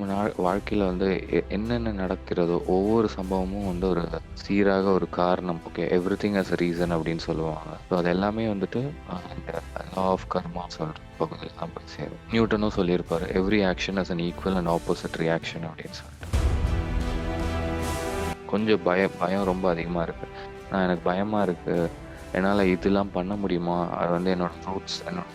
நம்ம வாழ்க்கையில் வந்து எ என்னென்ன நடக்கிறதோ, ஒவ்வொரு சம்பவமும் வந்து ஒரு சீராக ஒரு காரணம். Okay everything thing has reason அப்படின்னு சொல்லுவாங்க. ஸோ அது எல்லாமே வந்துட்டு அ இந்த லா ஆஃப் கர்மா சொல்கிற பகுதியில தான் போய் சேரும். நியூட்டனும் சொல்லியிருப்பார் every action has an equal and opposite reaction அப்படின்னு சொல்லிட்டு. கொஞ்சம் பயம் பயம் ரொம்ப அதிகமாக இருக்குது நான் எனக்கு பயமாக இருக்குது என்னால் இதெல்லாம் பண்ண முடியுமா? அது வந்து என்னோட ரூட்ஸ் என்னோட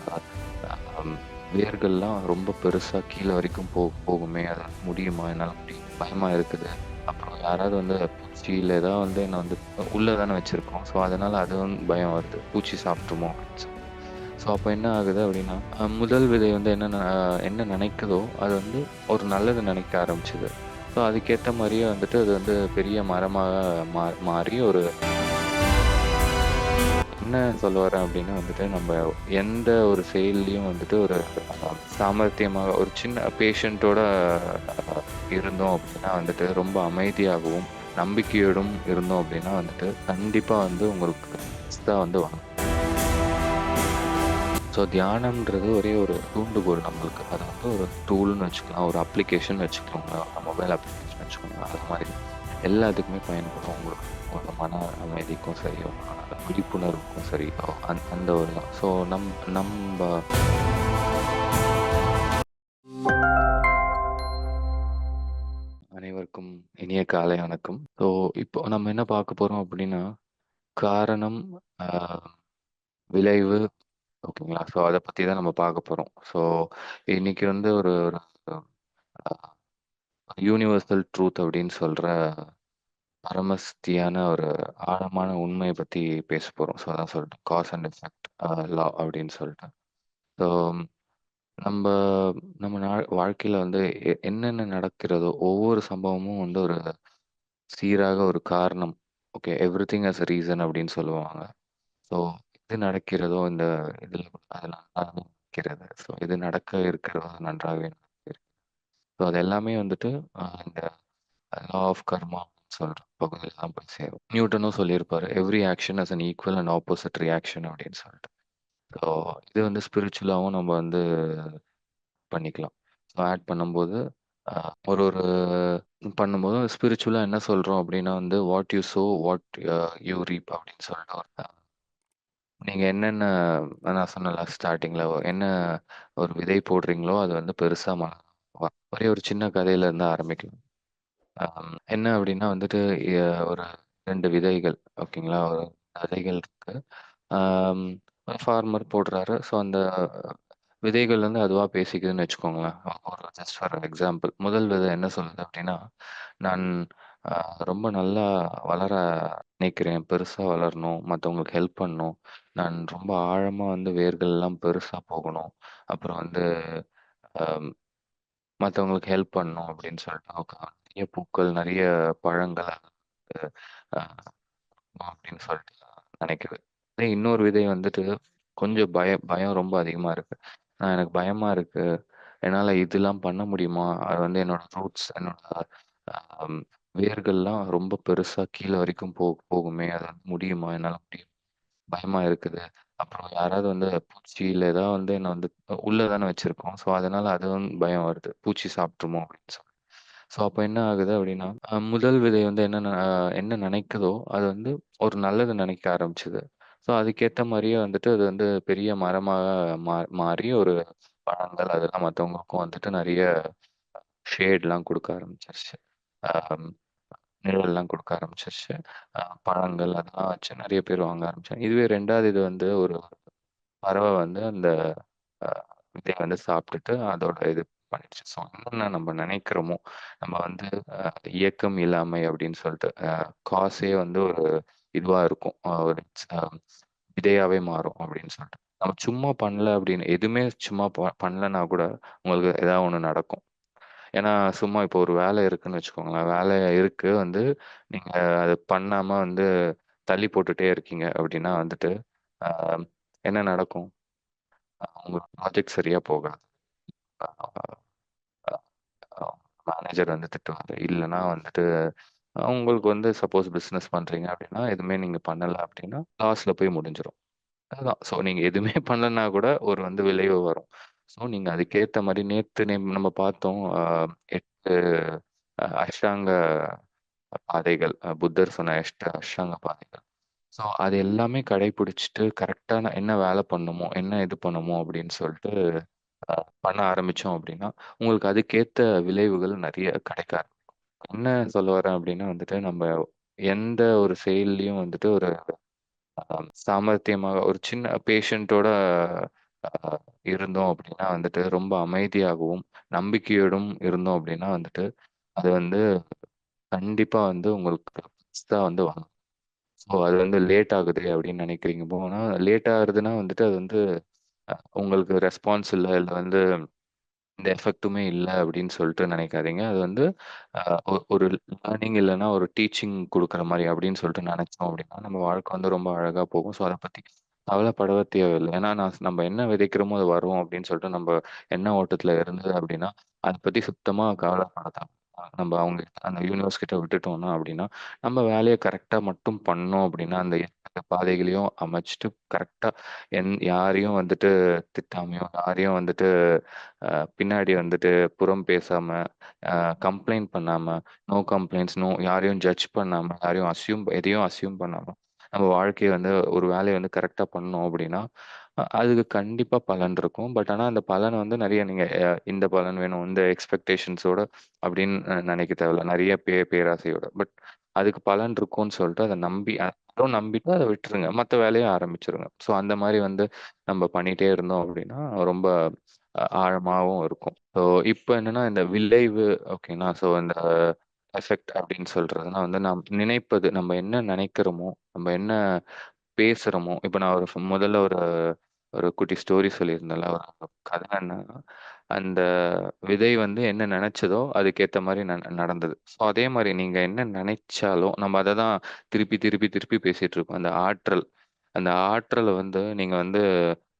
வேர்கள்லாம் ரொம்ப பெருசாக கீழே வரைக்கும் போ போகுமே! அது முடியுமா? என்னால் முடியும் பயமாக இருக்குது. அப்புறம் யாராவது வந்து பூச்சி ஏதாவது வந்து என்னை வந்து உள்ளே தானே வச்சுருக்கோம் ஸோ அதனால் அதுவும் பயம் வருது. பூச்சி சாப்பிட்டுருமோ! அப்படின்னு ஸோ அப்போ என்ன ஆகுது அப்படின்னா, முதல் விதை வந்து என்ன ந என்ன நினைக்குதோ, அது வந்து ஒரு நல்லது நினைக்க ஆரம்பிச்சது. ஸோ அதுக்கேற்ற மாதிரியே வந்துட்டு அது வந்து பெரிய மரமாக மா மாறி ஒரு என்ன சொல்ல வரேன் அப்படின்னா வந்துட்டு, நம்ம எந்த ஒரு செயல்லையும் வந்துட்டு ஒரு சாமர்த்தியமாக ஒரு சின்ன பேஷண்ட்டோட இருந்தோம் அப்படின்னா வந்துட்டு, ரொம்ப அமைதியாகவும், நம்பிக்கையோடும் இருந்தோம் அப்படின்னா வந்துட்டு, கண்டிப்பாக வந்து உங்களுக்கு தான் வந்து வாங்க ஸோ தியானம்ன்றது ஒரே ஒரு தூண்டுகோல் நம்மளுக்கு. அது வந்து ஒரு டூல்னு வச்சுக்கலாம். ஒரு அப்ளிகேஷன் வச்சுக்கோங்க மொபைல் அப்ளிகேஷன் வச்சுக்கோங்க. அது மாதிரி எல்லாத்துக்குமே பயன்படும். உங்களுக்கு உங்க மன அமைதிக்கும் சரி, உங்களோட விழிப்புணர்வுக்கும் சரி, அந் அந்த ஒரு தான். ஸோ நம் நம்ம அனைவருக்கும் இனிய காலை வணக்கம். ஸோ இப்போ நம்ம என்ன பார்க்க போகிறோம் அப்படின்னா, காரணம், விளைவு ஓகேங்களா? ஸோ அதை பற்றி தான் நம்ம பார்க்க போகிறோம் ஸோ இன்னைக்கு வந்து ஒரு யூனிவர்சல் ட்ரூத் அப்படின்னு சொல்ற பரமஸ்தியான ஒரு ஆழமான உண்மையை பத்தி பேச போறோம். ஸோ அதான் சொல்லிட்டு காஸ் அண்ட் எஃபெக்ட் லா அப்படின்னு சொல்லிட்டு. ஸோ நம்ம நம்ம நா வாழ்க்கையில வந்து எ என்னென்ன நடக்கிறதோ, ஒவ்வொரு சம்பவமும் வந்து ஒரு சீராக ஒரு காரணம். Okay everything has a reason அப்படின்னு சொல்லுவாங்க. ஸோ இது நடக்கிறதோ இந்த இதில் அது நன்றாக இருக்கிறது. ஸோ இது நடக்க இருக்கிறதோ அது நன்றாகவே ஸோ அது எல்லாமே வந்துட்டு இந்த லா ஆஃப் கர்மா சொல்ற பகுதியில் தான் போய் சேரும். நியூட்டனும் சொல்லியிருப்பாரு. Every action has an equal and opposite reaction அப்படின்னு சொல்லிட்டு. ஸோ இது வந்து ஸ்பிரிச்சுவலாகவும் நம்ம வந்து பண்ணிக்கலாம். ஸோ ஆட் பண்ணும்போது ஒரு ஒரு பண்ணும்போது ஸ்பிரிச்சுவலாக என்ன சொல்கிறோம் அப்படின்னா வந்து, what you sow what you reap அப்படின்னு சொல்லிட்டு ஒரு நீங்கள் என்னென்ன நான் சொன்னல ஸ்டார்டிங்கில் என்ன ஒரு விதை போடுறீங்களோ, அது வந்து பெருசாக ம ஒரே ஒரு சின்ன கதையில இருந்து ஆரம்பிக்கலாம். என்ன அப்படின்னா வந்துட்டு எ ஒரு 2 விதைகள் ஓகேங்களா? ஒரு விதைகள் இருக்கு. ஃபார்மர் போடுறாரு. ஸோ அந்த விதைகள் வந்து அதுவா பேசிக்குதுன்னு வச்சுக்கோங்களேன். ஒரு ஜஸ்ட் ஃபார் எக்ஸாம்பிள். முதல் விதை என்ன சொல்லுது அப்படின்னா, நான் அ ரொம்ப நல்லா வளர நினைக்கிறேன். பெருசா வளரணும். மத்தவங்களுக்கு ஹெல்ப் பண்ணணும். நான் ரொம்ப ஆழமா வந்து வேர்கள்லாம் பெருசா போகணும். அப்புறம் வந்து அம் மத்தவங்களுக்கு ஹெல்ப் பண்ணணும் அப்படின்னு சொல்லிட்டு நிறைய பூக்கள், நிறைய பழங்கள் அ அப்படின்னு சொல்லிட்டு நினைக்குது. அதே இன்னொரு விதை வந்துட்டு கொஞ்சம் பய பயம் ரொம்ப அதிகமா இருக்கு. நான் எனக்கு பயமா இருக்கு. என்னால இதெல்லாம் பண்ண முடியுமா? அது வந்து என்னோட ரூட்ஸ் என்னோட அம் வேர்கள்லாம் ரொம்ப பெருசா கீழ வரைக்கும் போ போகுமே! அது வந்து முடியுமா? என்னால முடியும் பயமா இருக்குது. அப்புறம் யாராவது வந்து பூச்சியில ஏதாவது வந்து என்ன வந்து உள்ள தானே வச்சிருக்கோம். ஸோ அதனால அது வந்து பயம் வருது. பூச்சி சாப்பிட்ருமோ அப்படின்னு சொல்லி. ஸோ அப்ப என்ன ஆகுது அப்படின்னா, அ முதல் விதை வந்து என்ன ந என்ன நினைக்குதோ, அது வந்து ஒரு நல்லது நினைக்க ஆரம்பிச்சது. ஸோ அதுக்கேத்த மாரியே வந்துட்டு அது வந்து பெரிய மரமா மா மாறி ஒரு பழங்கள் அதெல்லாம் மத்தவங்களுக்கும் வந்துட்டு நெறைய ஷேட்லாம் குடுக்க ஆரம்பிச்சுருச்சு. அம் நிழல்லாம் கொடுக்க ஆரம்பிச்சிருச்சு. அ பழங்கள் அதெல்லாம் வச்சு நெறைய பேர் வாங்க ஆரம்பிச்சாங்க. இதுவே 2வது இது வந்து ஒரு பறவை வந்து அந்த அ விதைய வந்து சாப்பிட்டுட்டு அதோட இது பண்ணிடுச்சு. ஸோ என்னென்ன நம்ம நினைக்கிறோமோ, நம்ம வந்து அ இயக்கம் இல்லாமை அப்படின்னு சொல்லிட்டு அ காசே வந்து ஒரு இதுவா இருக்கும். அ ஒரு அ விதையாவே மாறும் அப்படின்னு சொல்லிட்டு. நம்ம சும்மா பண்ணல அப்படின்னு எதுவுமே சும்மா ப பண்ணலன்னா கூட உங்களுக்கு ஏதாவது ஒண்ணு நடக்கும். ஏன்னா சும்மா இப்போ ஒரு வேலை இருக்குன்னு வச்சுக்கோங்களேன். வேலை இருக்கு வந்து நீங்க அத பண்ணாம வந்து தள்ளி போட்டுட்டே இருக்கீங்க அப்படின்னா வந்துட்டு, அ என்ன நடக்கும்? அ உங்க ப்ராஜெக்ட் சரியா போகாது. அ அ அ மேனேஜர் வந்து திட்டுவாரு. இல்லன்னா வந்துட்டு அ உங்களுக்கு வந்து சப்போஸ் பிசினஸ் பண்றீங்க அப்படின்னா, எதுவுமே நீங்க பண்ணல அப்படின்னா, லாஸ்ல போய் முடிஞ்சிரும். அதுதான். ஸோ நீங்க எதுவுமே பண்ணலன்னா கூட ஒரு வந்து விளைவு வரும். ஸோ நீங்க அதுக்கேத்த மாரி நேத்து நே நம்ம பார்த்தோம். அ 8 அ அஷ்டாங்க பாதைகள். அ புத்தர் சொன்ன அஷ்ட அஷ்டாங்க பாதைகள். ஸோ அது எல்லாமே கடைபிடிச்சுட்டு கரெக்டான என்ன வேலை பண்ணுமோ, என்ன இது பண்ணுமோ அப்படின்னு சொல்லிட்டு அ பண்ண ஆரம்பிச்சோம் அப்படின்னா, உங்களுக்கு அதுக்கேத்த விளைவுகள் நெறைய கிடைக்க ஆரம்பிக்கும். என்ன சொல்ல வரேன் அப்படின்னா வந்துட்டு, நம்ம எந்த ஒரு செயல்லயும் வந்துட்டு ஒரு அ சாமர்த்தியமாக ஒரு சின்ன பேஷண்ட்டோட இருந்தோம் அப்படின்னா வந்துட்டு, ரொம்ப அமைதியாகவும், நம்பிக்கையோடும் இருந்தோம் அப்படின்னா வந்துட்டு, அது வந்து கண்டிப்பா வந்து உங்களுக்கு தான் வந்து வரும். ஸோ அது வந்து லேட் ஆகுது அப்படின்னு நினைக்கிறீங்க போனா, லேட் ஆகுதுன்னா வந்துட்டு அது வந்து அ உங்களுக்கு ரெஸ்பான்ஸ் இல்ல, இல்ல வந்து எந்த எஃபெக்ட்டுமே இல்ல அப்படின்னு சொல்லிட்டு நினைக்காதீங்க. அது வந்து அ ஒ ஒரு லேர்னிங் இல்லன்னா ஒரு டீச்சிங் குடுக்குற மாரி அப்படின்னு சொல்லிட்டு நினைச்சோம் அப்படின்னா, நம்ம வாழ்க்கை வந்து ரொம்ப அழகா போகும். ஸோ அத பத்தி கவலைப்படவே தேவையில்ல. ஏன்னா நான் நம்ம என்ன விதைக்கிறோமோ அது வரும் அப்படின்னு சொல்லிட்டு நம்ம எண்ண ஓட்டத்துல இருந்தது அப்படின்னா, அத பத்தி சுத்தமா கவலைப்பட தேவ நம்ம அவங்க அந்த யூனிவர்ஸ் கிட்ட விட்டுட்டோம்னா அப்படின்னா, நம்ம வேலைய கரெக்ட்டா மட்டும் பண்ணோம் அப்படின்னா, அந்த பாதைகளையும் அமைச்சுட்டு கரெக்ட்டா என் யாரையும் வந்துட்டு திட்டாமயோ, யாரையும் வந்துட்டு அ பின்னாடி வந்துட்டு புறம் பேசாம, அ கம்ப்ளைண்ட் பண்ணாம, நோ கம்ப்ளைண்ட்ஸ், நோ யாரையும் ஜட்ஜ் பண்ணாம, யாரையும் அஸ்யூம் எதையும் அஸ்யூம் பண்ணாம, நம்ம வாழ்க்கைய வந்து ஒரு வேலைய வந்து கரெக்ட்டா பண்ணோம் அப்படின்னா, அதுக்கு கண்டிப்பா பலன் இருக்கும். பட் ஆனா அந்த பலன் வந்து நெறைய நீங்க அ இந்த பலன் வேணும், இந்த எக்ஸ்பெக்டேஷன்ஸோட அப்படின்னு நினைக்க நெனைக்க தேவையில்ல. நெறைய பே பேராசையோட. பட் அதுக்கு பலன் இருக்கும்னு சொல்லிட்டு அத நம்பி அதுவும் நம்பிட்டு அத விட்டுருங்க. மத்த வேலைய ஆரம்பிச்சுருங்க. ஸோ அந்த மாரி வந்து நம்ம பண்ணிட்டே இருந்தோம் அப்படின்னா, ரொம்ப ஆழமாகவும் ஆழமாவும் இருக்கும். ஸோ இப்ப என்னன்னா இந்த விளைவு ஓகேங்களா? ஸோ இந்த எஃபெக்ட் அப்படின்னு சொல்றதுனா வந்து நாம் நினைப்பது நம்ம என்ன நினைக்கிறோமோ, நம்ம என்ன பேசுறோமோ, இப்ப நான் ஒரு முதல்ல ஒரு ஒரு குட்டி ஸ்டோரி சொல்லியிருந்தேன்ல. ஒரு கதை என்னன்னா, அந்த விதை வந்து என்ன நினைச்சதோ, அதுக்கேத்த மாரி ந நடந்தது. ஸோ அதே மாரி நீங்க என்ன நினைச்சாலும், நம்ம அத தான் திருப்பி, திருப்பி, திருப்பி பேசிட்டு இருக்கோம். அந்த ஆற்றல் அந்த ஆற்றல வந்து நீங்க வந்து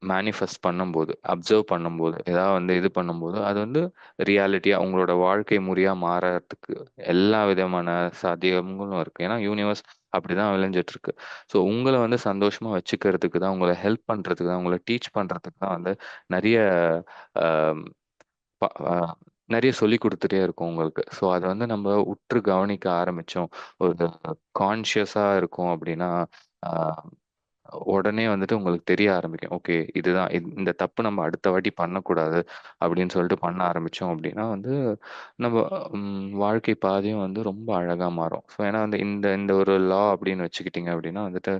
மேனிஃபெஸ்ட் பண்ணும்போது, அப்சர்வ் பண்ணும்போது, ஏதாவது வந்து இது பண்ணும்போது, அது வந்து ரியாலிட்டியாக உங்களோட வாழ்க்கை முறையாக மாறத்துக்கு எல்லா விதமான சாத்தியங்களும் இருக்குது ஏன்னா யூனிவர்ஸ் அப்படிதான் விளைஞ்சிட்டுருக்கு ஸோ உங்களை வந்து சந்தோஷமாக வச்சுக்கிறதுக்கு தான், உங்களை ஹெல்ப் பண்ணுறதுக்கு தான், உங்களை டீச் பண்ணுறதுக்கு தான் வந்து நிறைய நிறைய சொல்லி கொடுத்துட்டே இருக்கும் உங்களுக்கு. ஸோ அதை வந்து நம்ம உற்று கவனிக்க ஆரம்பித்தோம் ஒரு கான்ஷியஸாக இருக்கும் அப்படின்னா, உடனே வந்துட்டு உங்களுக்கு தெரிய ஆரம்பிக்கும். ஓகே இதுதான் இந்த தப்பு நம்ம அடுத்த வாட்டி பண்ணக்கூடாது அப்படின்னு சொல்லிட்டு பண்ண ஆரம்பிச்சோம் அப்படின்னா வந்து, நம்ம ம் வாழ்க்கை பாதையும் வந்து ரொம்ப அழகா மாறும். ஸோ ஏன்னா வந்து இந்த இந்த ஒரு லா அப்படின்னு வச்சுக்கிட்டீங்க அப்படின்னா வந்துட்டு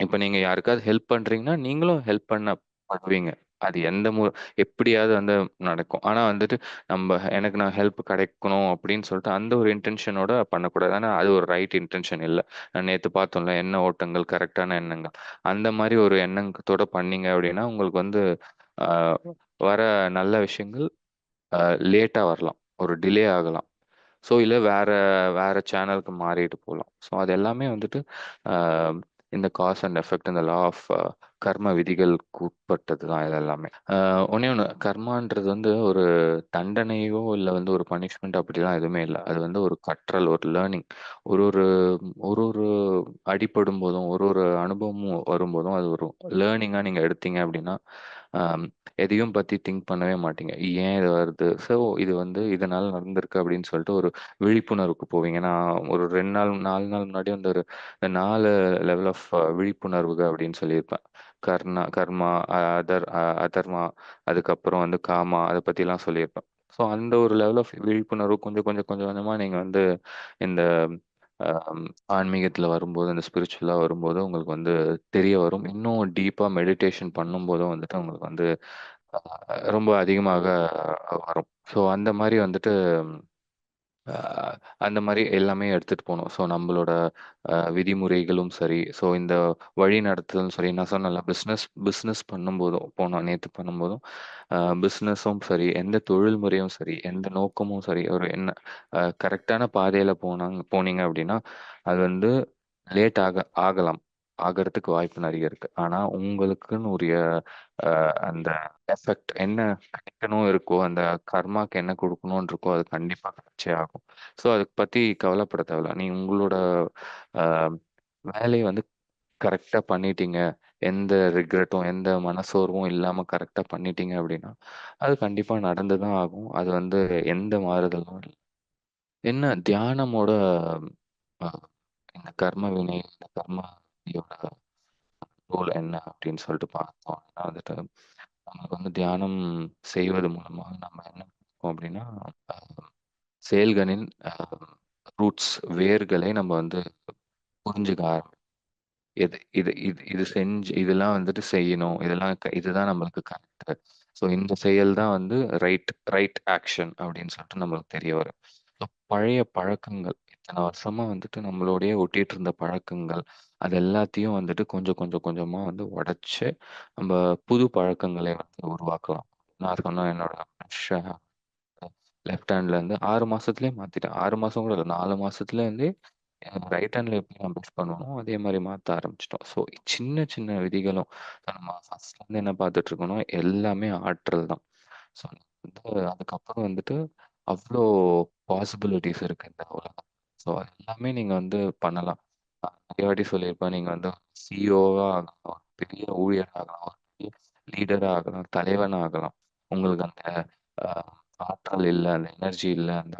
இப்ப நீங்க யாருக்காவது ஹெல்ப் பண்றீங்கன்னா, நீங்களும் ஹெல்ப் பண்ண பண்ணுவீங்க அது எந்த மு எப்படியாவது வந்து நடக்கும். ஆனா வந்துட்டு நம்ப எனக்கு நான் ஹெல்ப் கிடைக்கணும் அப்படின்னு சொல்லிட்டு அந்த ஒரு இன்டென்ஷனோட பண்ணக்கூடாது. ஆனா அது ஒரு ரைட் இன்டென்ஷன் இல்ல. நான் நேத்து பார்த்தோம்ல எண்ண ஓட்டங்கள், கரெக்ட்டான எண்ணங்கள். அந்த மாரி ஒரு எண்ணத்தோட பண்ணீங்க அப்படின்னா, உங்களுக்கு வந்து அ வர நல்ல விஷயங்கள் அ லேட்டா வரலாம். ஒரு டிலே ஆகலாம். ஸோ இல்ல வேற வேற சேனலுக்கு மாறிட்டு போலாம். ஸோ அது எல்லாமே வந்துட்டு அ இந்த காஸ் அண்ட் எஃபெக்ட் இந்த லா ஆஃப் கர்ம விதிகளுக்கு உட்பட்டது தான் இது எல்லாமே. அ ஒண்ணே ஒண்ணு கர்மான்றது வந்து ஒரு தண்டனையோ, இல்ல வந்து ஒரு பனிஷ்மென்ட் அப்படிலாம் எதுவுமே இல்ல. அது வந்து ஒரு கற்றல், ஒரு லேர்னிங். ஒரு ஒரு ஒரு ஒரு அடிபடும்போதும், ஒரு ஒரு அனுபவமும் வரும்போதும், அது ஒரு லேர்னிங்கா நீங்க எடுத்தீங்க அப்படின்னா, எதையும் பத்தி திங்க் பண்ணவே மாட்டீங்க. ஏன் இது வருது? ஸோ இது வந்து இதனால நடந்திருக்கு அப்படின்னு சொல்லிட்டு ஒரு விழிப்புணர்வுக்கு போவீங்க. நான் ஒரு ரெண்டு நாள் நாலு நாள் முன்னாடி வந்து ஒரு நாலு லெவல் ஆஃப் விழிப்புணர்வுகள் அப்படின்னு சொல்லியிருப்பேன். கர்ணா கர்மா, அதர் அ அதர்மா, அதுக்கப்புறம் வந்து காமா அதை பற்றிலாம் சொல்லியிருப்பேன். ஸோ அந்த ஒரு லெவல் ஆஃப் விழிப்புணர்வு கொஞ்சம் கொஞ்சம் கொஞ்சம் கொஞ்சமாக நீங்கள் வந்து இந்த ஆன்மீகத்தில் வரும்போது, இந்த ஸ்பிரிச்சுவலா வரும்போது உங்களுக்கு வந்து தெரிய வரும். இன்னும் டீப்பாக மெடிடேஷன் பண்ணும்போதும் வந்துட்டு உங்களுக்கு வந்து ரொம்ப அதிகமாக வரும். ஸோ அந்த மாதிரி வந்துட்டு அந்த மாரி எல்லாமே எடுத்துட்டு போணும். ஸோ நம்மளோட அ விதிமுறைகளும் சரி, ஸோ இந்த வழிநடத்துதலும் சரி, நான் சொன்னேன்ல பிசினஸ் பிசினஸ் பண்ணும்போதும் போனோம் நேத்து பண்ணும்போதும், அ பிசினஸும் சரி, எந்த தொழில் முறையும் சரி, எந்த நோக்கமும் சரி, ஒரு என்ன அ கரெக்ட்டான பாதையில போனாங்க போனீங்க அப்படின்னா, அது வந்து லேட் ஆக ஆகலாம். ஆகறதுக்கு வாய்ப்பு நெறைய இருக்கு. ஆனா உங்களுக்குன்னு உரிய அந்த எஃபெக்ட் என்ன கிடைக்கணும் இருக்கோ, அந்த கர்மாக்கு என்ன கொடுக்கணும்னு இருக்கோ, அது கண்டிப்பாக கிடைச்சே ஆகும். ஸோ அத பற்றி கவலைப்பட தேவையில்ல. நீ உங்களோட வேலையை வந்து கரெக்டாக பண்ணிட்டீங்க. எந்த ரிக்ரெட்டும், எந்த மனசோர்வும் இல்லாமல் கரெக்டாக பண்ணிட்டீங்க அப்படின்னா, அது கண்டிப்பாக நடந்து தான் ஆகும். அது வந்து எந்த மாறுதலும் இல்லை என்ன தியானமோட இந்த கர்ம வினை, இந்த கர்ம ரோல் என்ன அப்படின்னு சொல்லிட்டு பார்த்தோம். வந்துட்டு நமக்கு வந்து தியானம் செய்வது மூலமா நம்ம என்ன பண்ணுவோம் அப்படின்னா, செயல்களின் ரூட்ஸ் வேர்களை நம்ம வந்து புரிஞ்சுக்க ஆரம்பிப்போம். எது இது இது இது செஞ்சு இதெல்லாம் வந்துட்டு செய்யணும். இதெல்லாம் க இதுதான் நம்மளுக்கு கரெக்ட் ஸோ இந்த செயல் தான் வந்து ரைட் ரைட் ஆக்ஷன் அப்படின்னு சொல்லிட்டு நம்மளுக்கு தெரிய வரும். ஸோ பழைய பழக்கங்கள் இத்தனை வருஷமா வந்துட்டு நம்மளோடயே ஒட்டிட்டு இருந்த பழக்கங்கள், அது எல்லாத்தையும் வந்துட்டு கொஞ்சம் கொஞ்சம் கொஞ்சமா வந்து உடைச்சு, நம்ம புது பழக்கங்களை வந்து உருவாக்கலாம். நான் சொன்ன என்னோட ஃப்ரெஷ்ஷா லெஃப்ட் ஹேண்ட்லேருந்து 6 மாசத்துலயே மாத்திட்டேன். 6 மாசம் கூட இல்ல. 4 மாசத்துலேருந்தே எனக்கு ரைட் ஹேண்ட்ல எப்படி நான் புஷ் பண்ணனோ, அதே மாரி மாத்த ஆரம்பிச்சுட்டோம். ஸோ சின்ன சின்ன விதிகளும் நம்ம ஃபர்ஸ்ட்ல ஃபர்ஸ்ட்லேருந்து என்ன பார்த்துட்டு இருக்கோம்னா, எல்லாமே ஆற்றல் தான். ஸோ வந்து அதுக்கப்புறம் வந்துட்டு அவ்ளோ பாசிபிலிட்டிஸ் இருக்கு இந்த உலகம். ஸோ அது எல்லாமே நீங்க வந்து பண்ணலாம். நான் நெறைய வாட்டி சொல்லியிருப்பேன். நீங்க வந்து சிஇஓவா ஆகலாம், ஒரு பெரிய ஊழியர் ஆகலாம், ஒரு பெரிய லீடரா ஆகலாம், தலைவனா ஆகலாம். உங்களுக்கு அந்த அ ஆற்றல் இல்ல, அந்த எனர்ஜி இல்ல, அந்த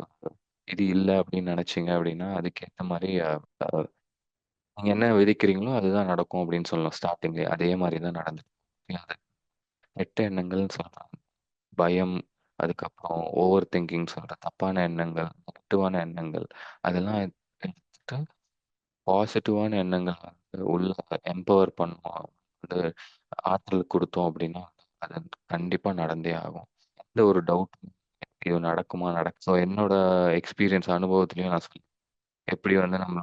இது இல்ல அப்படின்னு நெனைச்சீங்க அப்படின்னா, அதுக்கேத்த மாரி அ அ நீங்க என்ன விதைக்கிறீங்களோ, அதுதான் நடக்கும் அப்படின்னு சொல்லலாம் ஸ்டார்ட்டிங்லயே. அதே மாரி தான் நடந்துச்சு. அது எண்ணங்கள்னு சொல்லலாம். பயம், அதுக்கப்புறம் ஓவர் திங்கிங் சொல்ற தப்பான எண்ணங்கள், நெகட்டிவான எண்ணங்கள், அதெல்லாம் எடுத்துட்டு பாசிட்டிவான எண்ணங்கள் வந்து உள்ள எம்பவர் பண்ணோம். வந்து ஆற்றல் குடுத்தோம் அப்படின்னா, அது கண்டிப்பா நடந்தே ஆகும். எந்த ஒரு டவுட்டும் இது நடக்குமா? நடக் ஸோ என்னோட எக்ஸ்பீரியன்ஸ் அனுபவத்திலயும் நான் சொல்றேன். எப்படி வந்து நம்ம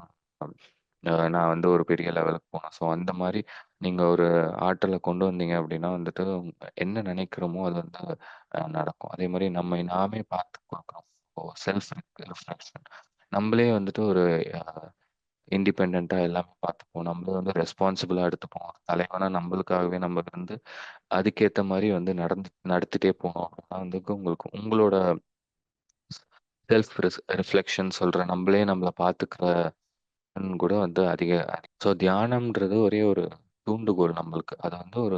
நான் வந்து ஒரு பெரிய லெவலுக்கு போனேன். ஸோ அந்த மாரி நீங்க ஒரு ஆற்றல கொண்டு வந்தீங்க அப்படின்னா வந்துட்டு, என்ன நினைக்கிறோமோ அது வந்து அ நடக்கும். அதே மாதிரி நம்மை நாமே பார்த்து கொடுக்கணும் இப்போ செல்ஃப் ரிஃப்ளெக்ஷன். நம்மளே வந்துட்டு ஒரு அ இண்டிபெண்டன்ட்டா எல்லாமே பார்த்துப்போம். நம்மளே வந்து ரெஸ்பான்சிபிளா எடுத்துப்போம். தலைவனா நம்மளுக்காகவே நம்ம வந்து அதுக்கேத்த மாரி வந்து நடந்து நடத்திட்டே போனோம் அப்படின்னா வந்து உங்களுக்கு உங்களோட செல்ஃப் ரிஸ் ரிஃப்ளெக்ஷன் சொல்றேன். நம்மளே நம்மள பார்த்துக்கிற கூட வந்து அதிக ஸோ தியானம்ன்றது ஒரே ஒரு தூண்டுகோல் நம்மளுக்கு. அது வந்து ஒரு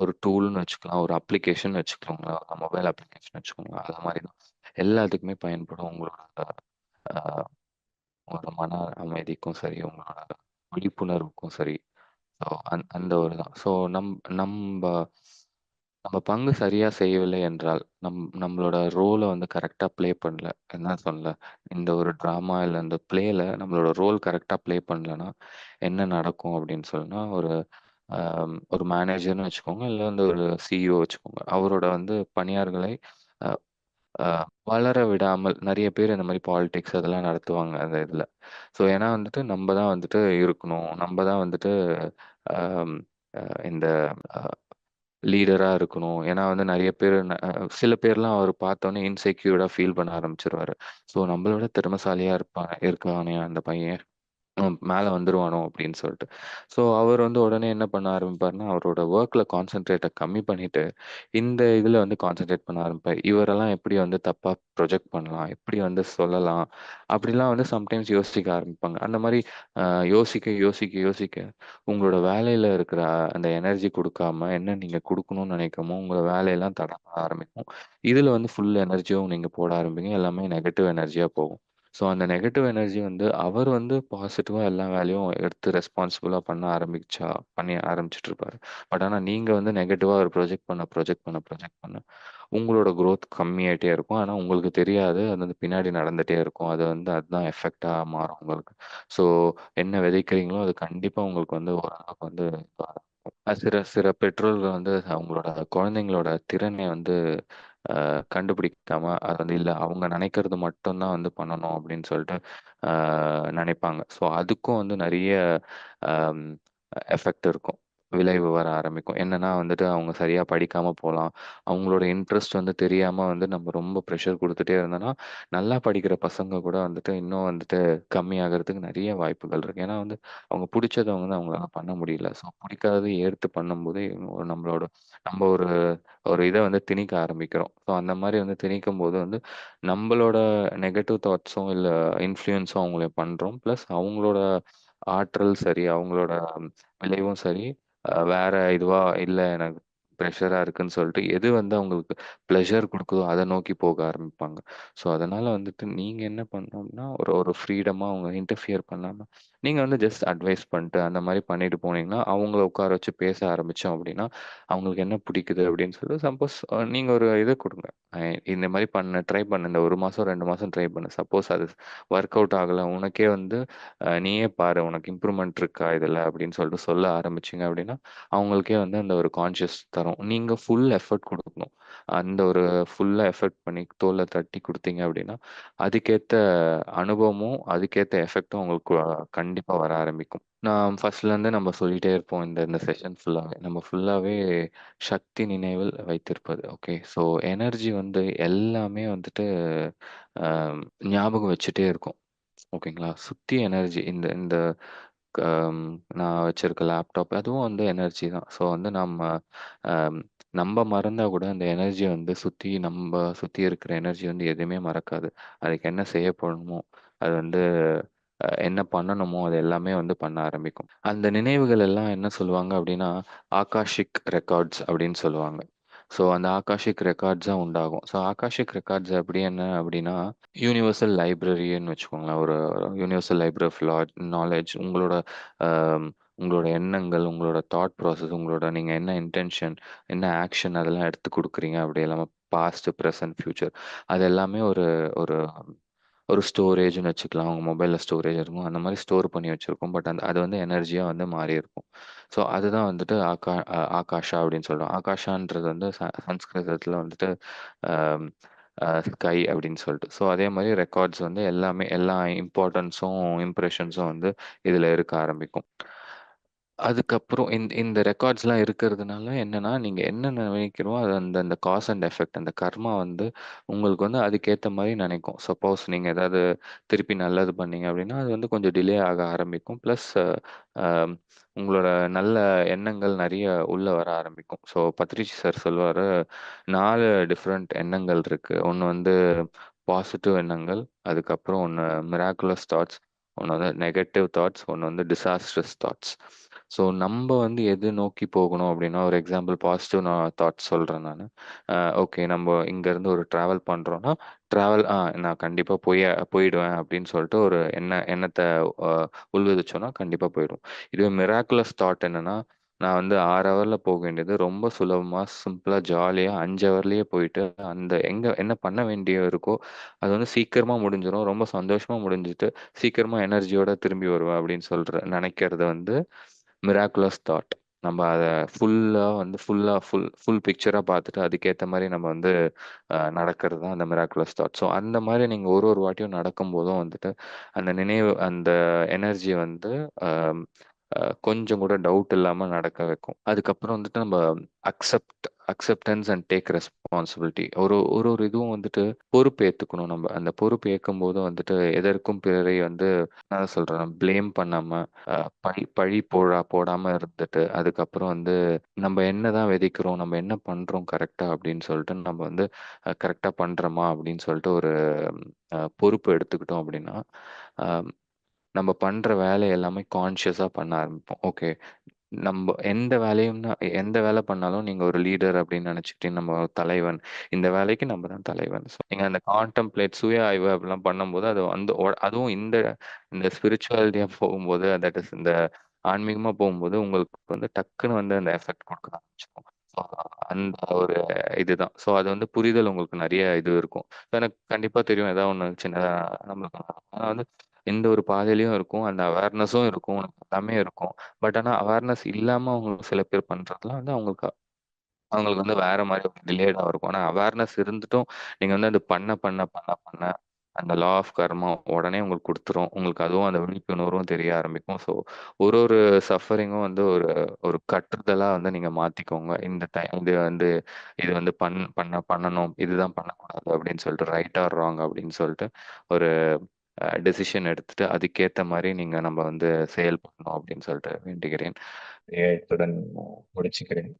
ஒரு டூல்ன்னு வச்சுக்கலாம். ஒரு அப்ளிகேஷன் வச்சுக்கோங்களேன். மொபைல் அப்ளிகேஷன் வச்சுக்கோங்க. அது மாரி தான். எல்லாத்துக்குமே பயன்படும். உங்களோட அ உங்களோட மன அமைதிக்கும் சரி, உங்களோட விழிப்புணர்வுக்கும் சரி. ஸோ அந் அந்த ஒரு தான். ஸோ நம் நம்ப நம்ம பங்கு சரியா செய்யவில்லை என்றால், நம் நம்மளோட ரோல வந்து கரெக்ட்டா ப்ளே பண்ணல. என்ன சொல்லல, இந்த ஒரு ட்ராமா இல்ல இந்த ப்ளேல நம்மளோட ரோல் கரெக்ட்டா ப்ளே பண்ணலன்னா, என்ன நடக்கும் அப்படின்னு சொன்னா, ஒரு அ ஒரு மேனேஜர்ன்னு வச்சுக்கோங்க, இல்ல வந்து ஒரு சிஇஓ வச்சுக்கோங்க. அவரோட வந்து பணியாளர்களை அ அ வளர விடாமல் நெறைய பேர் இந்த மாரி பாலிடிக்ஸ் அதெல்லாம் நடத்துவாங்க அந்த இதுல. ஸோ ஏன்னா வந்துட்டு நம்ம தான் வந்துட்டு இருக்கணும். நம்ம தான் வந்துட்டு அம் அ இந்த அ லீடராக இருக்கணும். ஏன்னா வந்து நிறைய பேர் சில பேர்லாம் அவர் பார்த்தோன்னே இன்செக்யூர்டாக ஃபீல் பண்ண ஆரம்பிச்சிருவாரு ஸோ நம்மளோட திறமைசாலியாக இருப்பாங்க இருப்பான் இருக்கானே அந்த பையன். ம் மேல வந்துருவானோ அப்படின்னு சொல்லிட்டு. ஸோ அவர் வந்து உடனே என்ன பண்ண ஆரம்பிப்பாருன்னா, அவரோட ஒர்க்கில் கான்சன்ட்ரேட்ட கம்மி பண்ணிட்டு, இந்த இதுல வந்து கான்சன்ட்ரேட் பண்ண ஆரம்பிப்பாரு. இவரெல்லாம் எப்படி வந்து தப்பா ப்ரொஜெக்ட் பண்ணலாம்? எப்படி வந்து சொல்லலாம்? அப்படிலாம் வந்து சம்டைம்ஸ் யோசிக்க ஆரம்பிப்பாங்க. அந்த மாரி அ யோசிக்க, யோசிக்க, யோசிக்க உங்களோட வேலையில இருக்கிற அந்த எனர்ஜி குடுக்காம, என்ன நீங்க குடுக்கணும்னு நினைக்கமோ உங்க வேலையெல்லாம் தட ஆரம்பிக்கும். இதுல வந்து ஃபுல் எனர்ஜியும் நீங்க போட ஆரம்பிப்பீங்க. எல்லாமே நெகட்டிவ் எனர்ஜியா போகும். ஸோ அந்த நெகட்டிவ் எனர்ஜி வந்து அவர் வந்து பாசிட்டிவாக எல்லா வேலையும் எடுத்து ரெஸ்பான்சிபிளாக பண்ண ஆரம்பிச்சா பண்ணி ஆரம்பிச்சுட்டு இருப்பாரு. பட் ஆனால் நீங்கள் வந்து நெகட்டிவாக ஒரு ப்ரொஜெக்ட் பண்ண, ப்ரொஜெக்ட் பண்ண, ப்ரொஜெக்ட் பண்ண உங்களோட க்ரோத் கம்மியாயிட்டே இருக்கும். ஆனால் உங்களுக்கு தெரியாது. அது வந்து பின்னாடி நடந்துகிட்டே இருக்கும். அது வந்து அதுதான் எஃபெக்டாக மாறும் உங்களுக்கு. ஸோ என்ன விதைக்கிறீங்களோ, அது கண்டிப்பாக உங்களுக்கு வந்து ஓரளவுக்கு வந்து சில சில பெற்றோர்கள் வந்து அவங்களோட குழந்தைங்களோட திறனை வந்து கண்டுபிடிக்காம, அது வந்து இல்ல அவங்க நினைக்கிறது மட்டும்தான் வந்து பண்ணணும் அப்படின்னு சொல்லிட்டு நினைப்பாங்க. ஸோ அதுக்கும் வந்து நிறைய எஃபெக்ட் இருக்கும். விளைவு வர ஆரம்பிக்கும். என்னன்னா வந்துட்டு அவங்க சரியா படிக்காம போலாம். அவங்களோட இன்ட்ரெஸ்ட் வந்து தெரியாம வந்து நம்ம ரொம்ப ப்ரெஷர் குடுத்துட்டே இருந்தோம்னா, நல்லா படிக்கிற பசங்க கூட வந்துட்டு இன்னும் வந்துட்டு கம்மியாகறதுக்கு நெறைய வாய்ப்புகள் இருக்கு. ஏன்னா வந்து அவங்க புடிச்சத வந்து அவங்களால பண்ண முடியல. ஸோ பிடிக்காதத ஏத்து பண்ணும்போது ஒரு நம்மளோட நம்ம ஒரு ஒரு இத வந்து திணிக்க ஆரம்பிக்கிறோம். ஸோ அந்த மாரி வந்து திணிக்கும்போது வந்து நம்மளோட நெகட்டிவ் தாட்ஸும் இல்ல இன்ஃப்ளூயன்ஸும் அவங்கள பண்றோம். பிளஸ் அவங்களோட ஆற்றல் சரி, அவங்களோட விளைவும் சரி, வேற இதுவா இல்ல எனக்கு ப்ரெஷரா இருக்குன்னு சொல்லிட்டு எது வந்து அவங்களுக்கு ப்ளஷர் குடுக்குதோ அத நோக்கி போக ஆரம்பிப்பாங்க. ஸோ, அதனால வந்துட்டு நீங்க என்ன பண்ணணும்னா, ஒரு ஒரு ஃப்ரீடமா அவங்க இன்டர்ஃபியர் பண்ணாம, நீங்க வந்து ஜஸ்ட் அட்வைஸ் பண்ணிட்டு அந்த மாதிரி பண்ணிட்டு போனீங்கன்னா, அவங்கள உட்கார வச்சு பேச ஆரம்பிச்சோம் அப்படின்னா, அவங்களுக்கு என்ன பிடிக்குது அப்படின்னு சொல்லிட்டு சப்போஸ் நீங்கள் நீங்க ஒரு இது கொடுங்க இந்த மாதிரி பண்ண ட்ரை பண்ணு. இந்த ஒரு மாசம், ரெண்டு மாசம் ட்ரை பண்ணு. சப்போஸ் அது ஒர்க் அவுட் ஆகல, உனக்கே வந்து நீயே பாரு உனக்கு இம்ப்ரூவ்மெண்ட் இருக்கா இதில் அப்படின்னு சொல்லிட்டு சொல்ல ஆரம்பிச்சீங்க அப்படின்னா, அவங்களுக்கே வந்து அந்த ஒரு கான்ஷியஸ் தரும். நீங்கள் ஃபுல் எஃபர்ட் கொடுக்கணும் அந்த ஒரு ஃபுல்லாக எஃபோர்ட் பண்ணி தோலை தட்டி கொடுத்தீங்க அப்படின்னா, அதுக்கேற்ற அனுபவமும், அதுக்கேற்ற எஃபெக்ட்டும் உங்களுக்கு அ கண்டிப்பா வர ஆரம்பிக்கும். நான் ஃபர்ஸ்ட்லேருந்து நம்ம சொல்லிட்டே இருப்போம் இந்த இந்த செஷன் ஃபுல்லாவே. நம்ம ஃபுல்லாவே சக்தி நினைவில் வைத்திருப்பது. ஓகே. ஸோ எனர்ஜி வந்து எல்லாமே வந்துட்டு அ ஞாபகம் வச்சுட்டே இருக்கும். ஓகேங்களா? சுத்தி எனர்ஜி இந்த இந்த க நான் வச்சிருக்க லேப்டாப் அதுவும் வந்து எனர்ஜி தான். ஸோ வந்து நம்ம நம்ம நம்ப மறந்தா கூட அந்த எனர்ஜி வந்து சுத்தி நம்ம சுத்தி இருக்கிற எனர்ஜி வந்து எதுவுமே மறக்காது. அதுக்கு என்ன செய்யப்படணுமோ, அது வந்து என்ன பண்ணணுமோ, அது எல்லாமே வந்து பண்ண ஆரம்பிக்கும். அந்த நினைவுகள் எல்லாம் என்ன சொல்லுவாங்க அப்படின்னா ஆகாஷிக் ரெக்கார்ட்ஸ் அப்படின்னு சொல்லுவாங்க. ஸோ அந்த ஆகாஷிக் ரெக்கார்ட்ஸாக உண்டாகும். ஸோ ஆகாஷிக் ரெக்கார்ட்ஸ் அப்படி என்ன அப்படின்னா யூனிவர்சல் லைப்ரரின்னு வச்சுக்கோங்களேன். ஒரு universal library of law knowledge உங்களோட உங்களோட எண்ணங்கள், உங்களோட தாட் ப்ராசஸ், உங்களோட நீங்க என்ன இன்டென்ஷன், என்ன ஆக்ஷன் அதெல்லாம் எடுத்து கொடுக்குறீங்க அப்படி இல்லாம பாஸ்ட், ப்ரெசன்ட் ஃபியூச்சர் அது எல்லாமே ஒரு ஒரு ஒரு ஸ்டோரேஜ்ன்னு வச்சுக்கலாம். அவங்க மொபைலில் ஸ்டோரேஜ் இருக்கும். அந்த மாதிரி ஸ்டோர் பண்ணி வச்சிருக்கோம். பட் அந்த அது வந்து எனர்ஜியா வந்து மாறியிருக்கும். ஸோ அதுதான் வந்துட்டு ஆகா ஆகாஷா அப்படின்னு சொல்கிறோம் ஆகாஷான்றது வந்து ச சன்ஸ்கிருதத்தில் வந்துட்டு ஸ்கை அப்படின்னு சொல்லிட்டு. ஸோ அதே மாதிரி ரெக்கார்ட்ஸ் வந்து எல்லாமே எல்லா இம்பார்ட்டன்ஸும், இம்ப்ரெஷன்ஸும் வந்து இதில் இருக்க ஆரம்பிக்கும். அதுக்கப்புறம் இந்த இந்த ரெக்கார்ட்ஸ்லாம் இருக்கிறதுனால என்னன்னா, நீங்க என்ன நினைக்கிறோ அது அந்த அந்த காஸ் அண்ட் எஃபெக்ட் அந்த கர்மா வந்து உங்களுக்கு வந்து அதுக்கேற்ற மாதிரி நினைக்கும். சப்போஸ் நீங்க ஏதாவது திருப்பி நல்லது பண்ணீங்க அப்படின்னா, அது வந்து கொஞ்சம் டிலே ஆக ஆரம்பிக்கும். ப்ளஸ் உங்களோட நல்ல எண்ணங்கள் நிறைய உள்ள வர ஆரம்பிக்கும். ஸோ பத்ரிஜி சார் சொல்வார் நாலு டிஃப்ரெண்ட் எண்ணங்கள் இருக்கு. ஒன்று வந்து பாசிட்டிவ் எண்ணங்கள், அதுக்கப்புறம் ஒன்று மிராக்குலஸ் தாட்ஸ், ஒன்று வந்து நெகட்டிவ் தாட்ஸ், ஒன்று வந்து டிசாஸ்ட்ரஸ் தாட்ஸ். ஸோ நம்ம வந்து எது நோக்கி போகணும் அப்படின்னா, ஒரு எக்ஸாம்பிள் பாசிட்டிவ் நான் தாட்ஸ் சொல்கிறேன் நான். ஓகே நம்ம இங்கேருந்து ஒரு ட்ராவல் பண்ணுறோன்னா ட்ராவல் ஆ நான் கண்டிப்பாக போய் போயிடுவேன் அப்படின்னு சொல்லிட்டு ஒரு என்ன எண்ணத்தை உள்விதிச்சோன்னா கண்டிப்பாக போயிடும். இதுவே மிராக்குலஸ் தாட் என்னன்னா, நான் வந்து ஆறு ஹவரில் போக வேண்டியது ரொம்ப சுலபமாக சிம்பிளாக ஜாலியாக அஞ்சு ஹவர்லேயே போயிட்டு, அந்த எங்கே என்ன பண்ண வேண்டிய இருக்கோ, அது வந்து சீக்கிரமாக முடிஞ்சிடும் ரொம்ப சந்தோஷமாக முடிஞ்சிட்டு சீக்கிரமாக எனர்ஜியோட திரும்பி வருவேன் அப்படின்னு சொல்கிற நினைக்கிறது வந்து மிராக்குலஸ் தாட். நம்ம அத ஃபுல்லா வந்து ஃபுல்லா ஃபுல் ஃபுல் பிக்சரா பார்த்துட்டு, அதுக்கேத்த மாதிரி நம்ம வந்து நடக்கிறது தான் அந்த மிராக்குலஸ் தாட். ஸோ அந்த மாதிரி நீங்க ஒரு ஒரு வாட்டியும் நடக்கும்போதும் வந்துட்டு, அந்த நினைவு அந்த எனர்ஜி வந்து கொஞ்சம் கூட டவுட் இல்லாமல் நடக்க வைக்கும். அதுக்கப்புறம் வந்துட்டு நம்ம accept acceptance and take responsibility. ஒரு ஒரு ஒரு இதுவும் வந்துட்டு பொறுப்பு ஏற்றுக்கணும் நம்ம அந்த பொறுப்பு ஏற்கும்போது வந்துட்டு எதற்கும் பிறரை வந்து நான் அதான் சொல்றேன் ப்ளேம் பண்ணாம, பழி பழி போடா போடாம இருந்துட்டு, அதுக்கப்புறம் வந்து நம்ப என்னதான் விதைக்கிறோம், நம்ம என்ன பண்றோம் கரெக்டாக அப்படின்னு சொல்லிட்டு நம்ம வந்து கரெக்டாக பண்ணுறோமா பண்றோமா அப்படின்னு சொல்லிட்டு ஒரு பொறுப்பு எடுத்துக்கிட்டோம் அப்படின்னா, நம்ம பண்ற வேலை எல்லாமே கான்ஷியஸா பண்ண ஆரம்பிப்போம். ஓகே. நம்ம எந்த வேலையும்னா எந்த வேலை பண்ணாலும் நீங்க ஒரு லீடர் அப்படின்னு நினைச்சுக்கிட்டு நம்ம தலைவன். இந்த வேலைக்கு நம்ம தான் தலைவன். ஸோ நீங்க அந்த கான்டெம்ப்ளேட் சுய ஆய்வு அப்படிலாம் பண்ணும்போது அது வந்து ஒ அதுவும் இந்த இந்த ஸ்பிரிச்சுவாலிட்டியா போகும்போது தட் இஸ் இந்த ஆன்மீகமா போகும்போது உங்களுக்கு வந்து டக்குன்னு வந்து அந்த எஃபெக்ட் கொடுக்க ஆரம்பிச்சுரும். ஸோ அந்த ஒரு இதுதான். ஸோ அது வந்து புரிதல் உங்களுக்கு நெறைய இது இருக்கும். எனக்கு கண்டிப்பா தெரியும் ஏதாவது ஒண்ணு சின்னதா நம்மளுக்கு ஆனா வந்து எந்த ஒரு பாதையிலையும் இருக்கும். அந்த அவேர்னஸும் இருக்கும். எல்லாமே இருக்கும். பட் ஆனால் அவேர்னஸ் இல்லாமல் அவங்க சில பேர் பண்றதுலாம் வந்து அவங்களுக்கு அவங்களுக்கு வந்து வேற மாதிரி டிலேடாக இருக்கும். ஆனால் அவேர்னஸ் இருந்துட்டும் நீங்கள் வந்து அது பண்ண பண்ண பண்ண பண்ண அந்த லா ஆஃப் கர்மா உடனே உங்களுக்கு கொடுத்துரும் உங்களுக்கு அதுவும் அந்த விழிப்புணர்வும் தெரிய ஆரம்பிக்கும். ஸோ ஒரு ஒரு சஃபரிங்கும் வந்து ஒரு ஒரு கற்றுதலா வந்து நீங்கள் மாத்திக்கோங்க. இந்த டைம் இது வந்து இது வந்து பண் பண்ண பண்ணணும். இதுதான் பண்ணக்கூடாது அப்படின்னு சொல்லிட்டு ரைட் ஆர் ராங் அப்படின்னு சொல்லிட்டு ஒரு டெசிஷன் எடுத்துட்டு அதுக்கேற்ற மாதிரி நீங்க நம்ம வந்து செயல் பண்ணணும் அப்படின்னு சொல்லிட்டு வேண்டுகிறேன். இத்துடன் முடிச்சுக்கிறேன்.